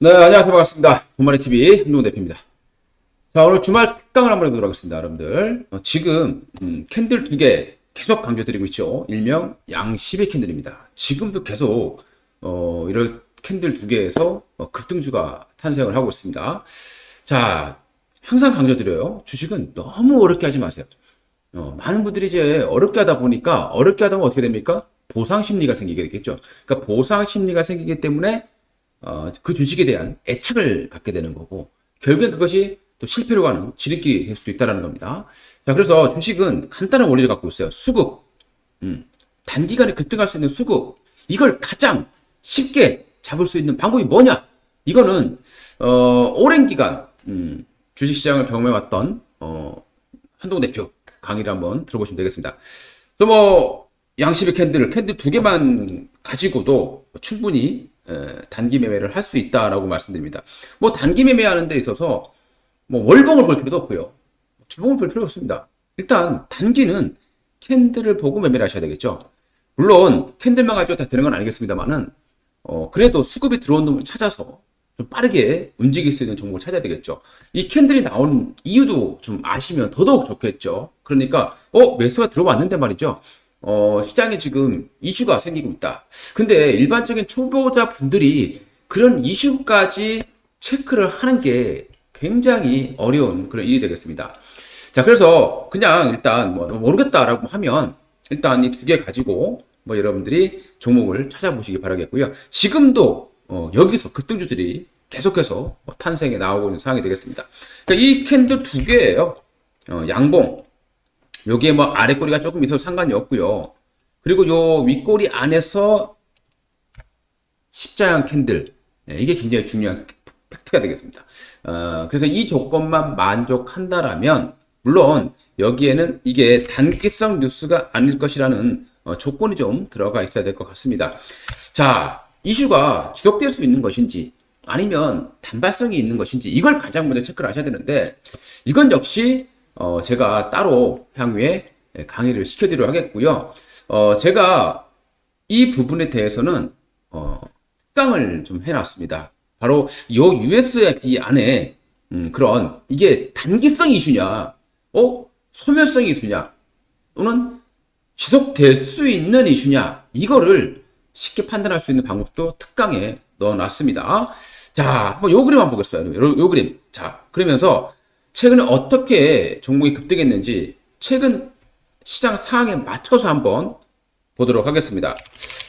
네, 안녕하세요. 반갑습니다. 돈마리 TV 김동훈 대표입니다. 자, 오늘 주말 특강을 한번 해보도록 하겠습니다, 여러분들. 어, 지금 음, 캔들 두 개 계속 강조드리고 있죠. 일명 양십의 캔들입니다. 지금도 계속 어, 이런 캔들 두 개에서 어, 급등주가 탄생을 하고 있습니다. 자, 항상 강조드려요. 주식은 너무 어렵게 하지 마세요. 어, 많은 분들이 이제 어렵게 하다 보니까 어렵게 하다 보면 어떻게 됩니까? 보상 심리가 생기게 되겠죠. 그러니까 보상 심리가 생기기 때문에 어, 그 주식에 대한 애착을 갖게 되는 거고 결국엔 그것이 또 실패로 가는 지름길이 될 수도 있다는 겁니다. 자, 그래서 주식은 간단한 원리를 갖고 있어요. 수급, 음, 단기간에 급등할 수 있는 수급 이걸 가장 쉽게 잡을 수 있는 방법이 뭐냐? 이거는 어, 오랜 기간 음, 주식시장을 경험해왔던 어, 한동 대표 강의를 한번 들어보시면 되겠습니다. 또 뭐 양십의 캔들, 캔들 두 개만 가지고도 충분히 에, 단기 매매를 할 수 있다라고 말씀드립니다. 뭐 단기 매매하는 데 있어서 뭐 월봉을 볼 필요도 없고요. 주봉을 볼 필요가 없습니다. 일단 단기는 캔들을 보고 매매를 하셔야 되겠죠. 물론 캔들만 가지고 다 되는 건 아니겠습니다만은 어, 그래도 수급이 들어온 놈을 찾아서 좀 빠르게 움직일 수 있는 종목을 찾아야 되겠죠. 이 캔들이 나온 이유도 좀 아시면 더더욱 좋겠죠. 그러니까, 어, 매수가 들어왔는데 말이죠. 어, 시장에 지금 이슈가 생기고 있다. 근데 일반적인 초보자 분들이 그런 이슈까지 체크를 하는 게 굉장히 어려운 그런 일이 되겠습니다. 자, 그래서 그냥 일단 뭐 모르겠다라고 하면 일단 이 두 개 가지고 뭐 여러분들이 종목을 찾아보시기 바라겠고요. 지금도 어, 여기서 급등주들이 계속해서 뭐 탄생해 나오고 있는 상황이 되겠습니다. 그러니까 이 캔들 두 개예요. 어, 양봉. 여기에 뭐 아래 꼬리가 조금 있어도 상관이 없고요. 그리고 요 윗꼬리 안에서 십자형 캔들. 예, 이게 굉장히 중요한 팩트가 되겠습니다. 어, 그래서 이 조건만 만족한다라면 물론 여기에는 이게 단기성 뉴스가 아닐 것이라는 어, 조건이 좀 들어가 있어야 될 것 같습니다. 자, 이슈가 지속될 수 있는 것인지 아니면 단발성이 있는 것인지 이걸 가장 먼저 체크를 하셔야 되는데 이건 역시 어, 제가 따로 향후에 강의를 시켜드리도록 하겠고요. 어, 제가 이 부분에 대해서는 어, 특강을 좀 해놨습니다. 바로 요 USFD 안에 음, 그런 이게 단기성 이슈냐, 어 소멸성 이슈냐, 또는 지속될 수 있는 이슈냐 이거를 쉽게 판단할 수 있는 방법도 특강에 넣어놨습니다. 자, 한번 요 그림 한번 보겠어요. 요, 요 그림. 자, 그러면서 최근에 어떻게 종목이 급등했는지 최근 시장 상황에 맞춰서 한번 보도록 하겠습니다.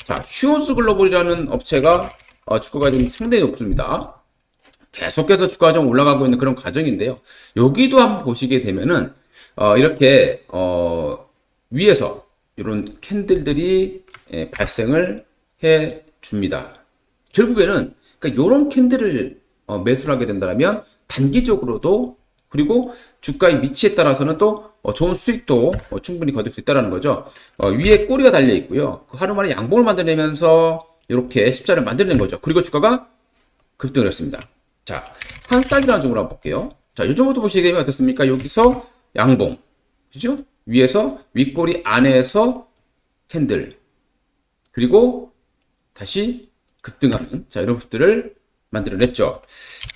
자, 휴온스 글로벌이라는 업체가 어, 주가가 좀 상당히 높습니다. 계속해서 주가가 좀 올라가고 있는 그런 과정인데요. 여기도 한번 보시게 되면은 어, 이렇게 어, 위에서 이런 캔들들이 예, 발생을 해 줍니다. 결국에는 그러니까 이런 캔들을 어, 매수를 하게 된다면 단기적으로도 그리고 주가의 위치에 따라서는 또 어, 좋은 수익도 어, 충분히 거둘 수 있다는 거죠. 어, 위에 꼬리가 달려 있고요. 그 하루 만에 양봉을 만들어내면서 이렇게 십자를 만들어낸 거죠. 그리고 주가가 급등을 했습니다. 자, 한싹이라는 종목을 한번 볼게요. 자, 이 정도 보시게 되면 어떻습니까? 여기서 양봉. 그죠? 위에서 윗꼬리 안에서 캔들. 그리고 다시 급등하는 자 이런 것들을 만들어냈죠.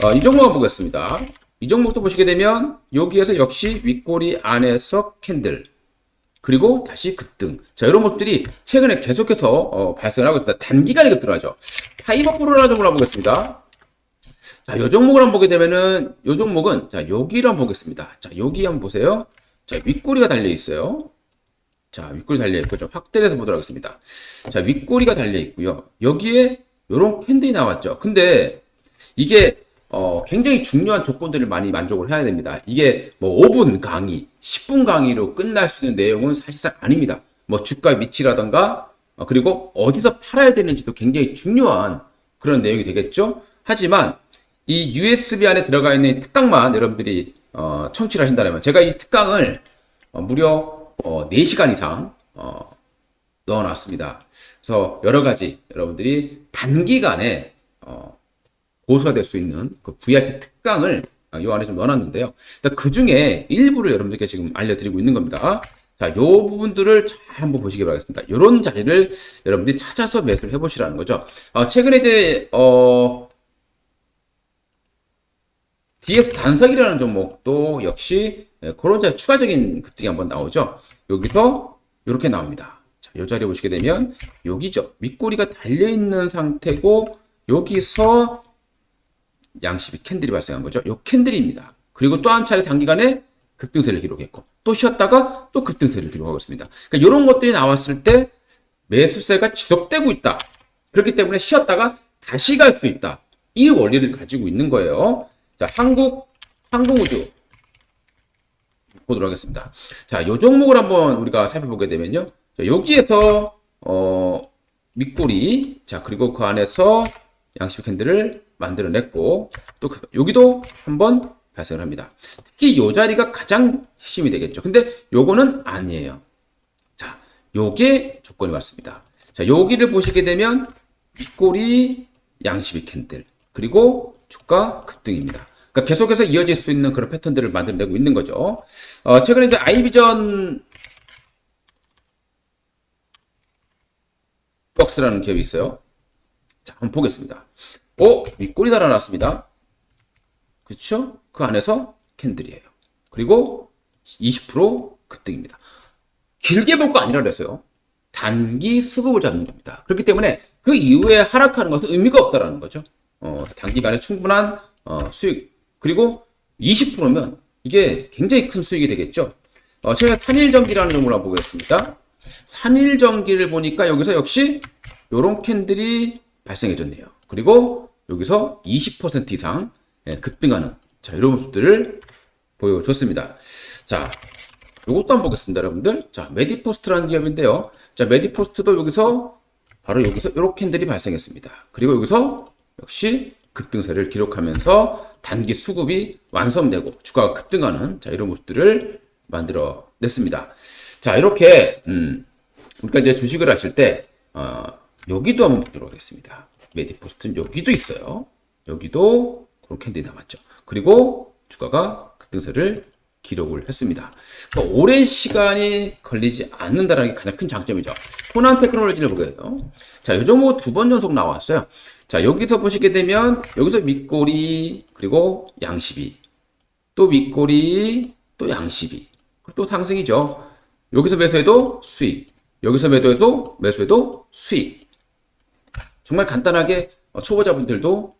어, 이 종목 한번 보겠습니다. 이 종목도 보시게 되면 여기에서 역시 윗꼬리 안에서 캔들 그리고 다시 급등. 자 이런 것들이 최근에 계속해서 어, 발생을 하고 있다. 단기간에 급등하죠. 파이버 프로라는 종목을 한번 보겠습니다. 자, 이 종목을 한번 보게 되면은 이 종목은 자 여기를 한번 보겠습니다. 자 여기 한번 보세요. 자 윗꼬리가 달려 있어요. 자, 윗꼬리 달려 있고 좀 확대를 해서 보도록 하겠습니다. 자, 윗꼬리가 달려 있고요. 여기에 이런 캔들이 나왔죠. 근데 이게 어, 굉장히 중요한 조건들을 많이 만족을 해야 됩니다. 이게 뭐 5분 강의, 10분 강의로 끝날 수 있는 내용은 사실상 아닙니다. 뭐 주가 위치라던가 어, 그리고 어디서 팔아야 되는지도 굉장히 중요한 그런 내용이 되겠죠. 하지만 이 USB 안에 들어가 있는 특강만 여러분들이 어, 청취를 하신다면 제가 이 특강을 어, 무려 어, 4시간 이상 어, 넣어놨습니다. 그래서 여러 가지 여러분들이 단기간에 어, 고수가 될 수 있는 그 VIP 특강을 어, 이 안에 좀 넣어놨는데요. 그 중에 일부를 여러분들께 지금 알려드리고 있는 겁니다. 자, 요 부분들을 잘 한번 보시기 바라겠습니다. 요런 자리를 여러분들이 찾아서 매수를 해보시라는 거죠. 어, 최근에 이제, 어, DS 단석이라는 종목도 역시 예, 그런 자 추가적인 급등이 한번 나오죠. 여기서 이렇게 나옵니다. 자, 이 자리 보시게 되면 여기죠. 윗꼬리가 달려 있는 상태고 여기서 양십이 캔들이 발생한 거죠. 요 캔들입니다. 그리고 또 한 차례 단기간에 급등세를 기록했고 또 쉬었다가 또 급등세를 기록하고 있습니다. 그러니까 이런 것들이 나왔을 때 매수세가 지속되고 있다. 그렇기 때문에 쉬었다가 다시 갈 수 있다. 이 원리를 가지고 있는 거예요. 자, 한국 항공우주 보도록 하겠습니다. 자, 이 종목을 한번 우리가 살펴보게 되면요. 자, 여기에서 어 밑꼬리, 자 그리고 그 안에서 양식 캔들을 만들어냈고 또 그- 여기도 한번 발생을 합니다. 특히 이 자리가 가장 핵심이 되겠죠. 근데 요거는 아니에요. 자, 요게 조건이 왔습니다. 자, 여기를 보시게 되면 윗꼬리 양식이 캔들 그리고 주가 급등입니다. 그러니까 계속해서 이어질 수 있는 그런 패턴들을 만들어내고 있는 거죠. 어, 최근에 이제 아이비전 박스라는 기업이 있어요. 자, 한번 보겠습니다. 오, 윗꼬리 달아놨습니다. 그렇죠? 그 안에서 캔들이에요. 그리고 20% 급등입니다. 길게 볼 거 아니라 그랬어요. 단기 수급을 잡는 겁니다. 그렇기 때문에 그 이후에 하락하는 것은 의미가 없다라는 거죠. 어, 단기간에 충분한 어, 수익 그리고 20%면 이게 굉장히 큰 수익이 되겠죠. 어, 제가 산일전기라는 종목을 한번 보겠습니다. 산일전기를 보니까 여기서 역시 요런 캔들이 발생해졌네요. 그리고 여기서 20% 이상 예, 급등하는 자 이런 모습들을 보여줬습니다. 자, 요것도 한번 보겠습니다, 여러분들. 자, 메디포스트라는 기업인데요. 자, 메디포스트도 여기서 바로 여기서 이렇게 캔들이 발생했습니다. 그리고 여기서 역시 급등세를 기록하면서 단기 수급이 완성되고 주가가 급등하는 자 이런 모습들을 만들어 냈습니다. 자 이렇게 음, 우리가 이제 주식을 하실 때 어, 여기도 한번 보도록 하겠습니다. 메디포스트는 여기도 있어요. 여기도 캔들이 남았죠. 그리고 주가가 급등세를 기록을 했습니다. 그러니까 오랜 시간이 걸리지 않는다는 게 가장 큰 장점이죠. 호난 테크놀로지를 보게요. 자, 이 종목 두 번 연속 나왔어요. 자, 여기서 보시게 되면 여기서 밑꼬리 그리고 양십이 또 밑꼬리 또 그리고 또 상승이죠. 여기서 매수해도 수익, 여기서 매도해도 매수해도 수익. 정말 간단하게 어, 초보자분들도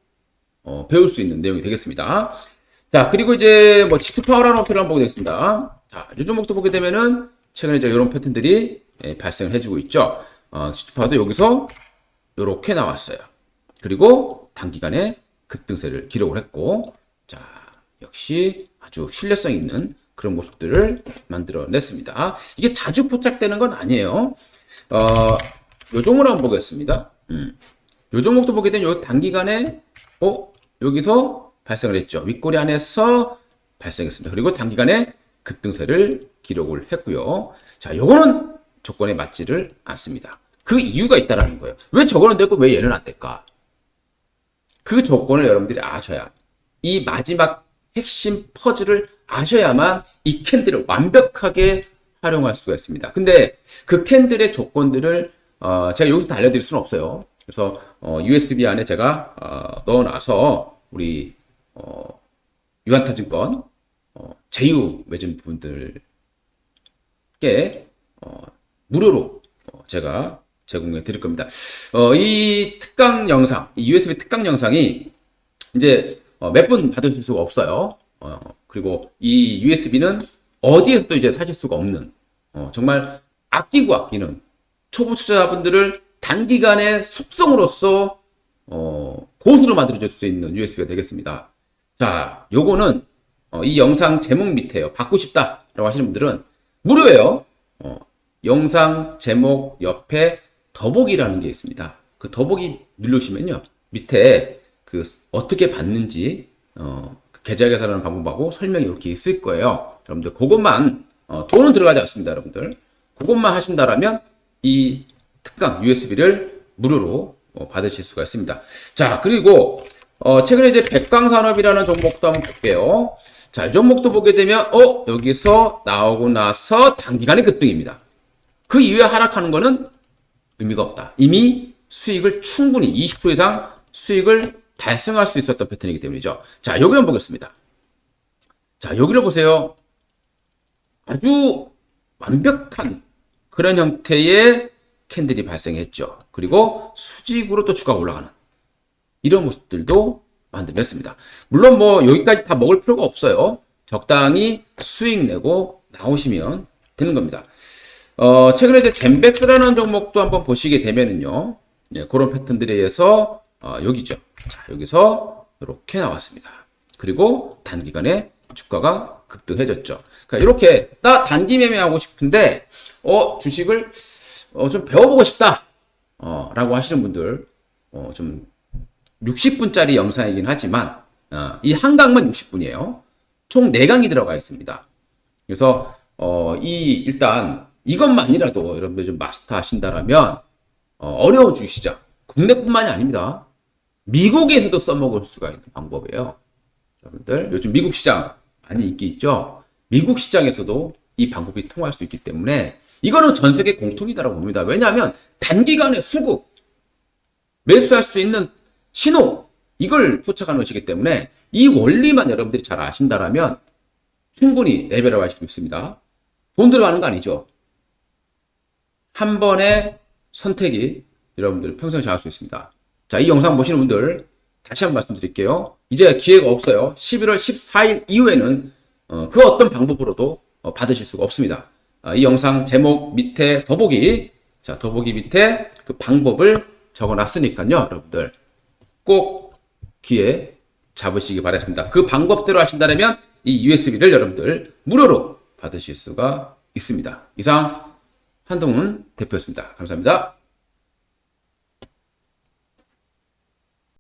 어, 배울 수 있는 내용이 되겠습니다. 자, 그리고 이제 뭐 지표 파워라는 어플을 한번 보게 되겠습니다. 자, 이 종목도 보게 되면은 최근에 이제 이런 패턴들이 예, 발생을 해주고 있죠. 어, 지표 파워도 여기서 이렇게 나왔어요. 그리고 단기간에 급등세를 기록을 했고, 자, 역시 아주 신뢰성 있는 그런 모습들을 만들어냈습니다. 이게 자주 포착되는 건 아니에요. 어, 요 종목을 한번 보겠습니다. 음. 요 종목도 보게 되면 요 단기간에, 어, 여기서 발생을 했죠. 윗꼬리 안에서 발생했습니다. 그리고 단기간에 급등세를 기록을 했고요. 자, 요거는 조건에 맞지를 않습니다. 그 이유가 있다라는 거예요. 왜 저거는 됐고 왜 얘는 안 될까? 그 조건을 여러분들이 아셔야 이 마지막 핵심 퍼즐을 아셔야만 이 캔들을 완벽하게 활용할 수가 있습니다. 근데 그 캔들의 조건들을 어, 제가 여기서 다 알려드릴 수는 없어요. 그래서 어, USB 안에 제가 어, 넣어놔서 우리 어, 유한타증권 어, 제휴 맺은 분들께 어, 무료로 어, 제가 제공해 드릴 겁니다. 어, 이 특강 영상, 이 USB 특강 영상이 이제 어, 몇 분 받으실 수가 없어요. 어, 그리고 이 USB는 어디에서도 이제 사실 수가 없는 어, 정말 아끼고 아끼는 초보 투자자분들을 단기간에 속성으로서 어, 고수로 만들어줄 수 있는 USB가 되겠습니다. 자, 요거는 어, 이 영상 제목 밑에요. 받고 싶다라고 하시는 분들은 무료예요. 어, 영상 제목 옆에 더보기라는 게 있습니다. 그 더보기 누르시면요. 밑에 그 어떻게 받는지 어, 그 계좌 계산하는 방법하고 설명이 이렇게 있을 거예요. 여러분들 그것만 어, 돈은 들어가지 않습니다, 여러분들. 그것만 하신다라면 이 특강 USB를 무료로 어, 받으실 수가 있습니다. 자, 그리고 어, 최근에 이제 백광산업이라는 종목도 한번 볼게요. 자, 이 종목도 보게 되면 어, 여기서 나오고 나서 단기간에 급등입니다. 그 이후에 하락하는 거는 의미가 없다. 이미 수익을 충분히 20% 이상 수익을 달성할 수 있었던 패턴이기 때문이죠. 자, 여기 한번 보겠습니다. 자, 여기를 보세요. 아주 완벽한 그런 형태의 캔들이 발생했죠. 그리고 수직으로 또 주가가 올라가는 이런 모습들도 만들었습니다. 물론 뭐 여기까지 다 먹을 필요가 없어요. 적당히 수익 내고 나오시면 되는 겁니다. 어, 최근에 이제 젠백스라는 종목도 한번 보시게 되면은요. 네, 그런 패턴들에 의해서 어, 여기죠. 자, 여기서 이렇게 나왔습니다. 그리고 단기간에 주가가 급등해졌죠. 그러니까 이렇게 나 단기 매매하고 싶은데 어, 주식을 어, 좀 배워보고 싶다. 어, 라고 하시는 분들 어, 좀 60분짜리 영상이긴 하지만 어, 이한 강만 60분이에요. 총 4강이 들어가 있습니다. 그래서 어, 이 일단 이것만이라도 여러분들 좀 마스터 하신다라면 어, 려운 주식시장 국내뿐만이 아닙니다. 미국에서도 써먹을 수가 있는 방법이에요. 여러분들 요즘 미국 시장 많이 인기 있죠. 미국 시장에서도 이 방법이 통할 수 있기 때문에 이거는 전 세계 공통이다라고 봅니다. 왜냐하면 단기간에 수급 매수할 수 있는 신호 이걸 포착하는 것이기 때문에 이 원리만 여러분들이 잘 아신다라면 충분히 레벨업 하실 수 있습니다. 돈 들어가는 거 아니죠. 한 번의 선택이 여러분들 평생 잘할 수 있습니다. 자, 이 영상 보시는 분들 다시 한번 말씀드릴게요. 이제 기회가 없어요. 11월 14일 이후에는 어, 그 어떤 방법으로도 어, 받으실 수가 없습니다. 아, 이 영상 제목 밑에 더보기, 자 더보기 밑에 그 방법을 적어 놨으니까요, 여러분들 꼭 기회 잡으시기 바랍니다. 그 방법대로 하신다면 이 USB를 여러분들 무료로 받으실 수가 있습니다. 이상 한동훈 대표였습니다. 감사합니다.